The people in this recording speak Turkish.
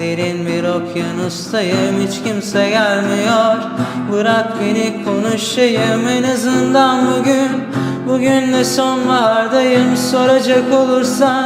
Derin bir okyanustayım hiç kimse gelmiyor. Bırak beni konuşayım en azından bugün. Bugün de sonbahardayım soracak olursan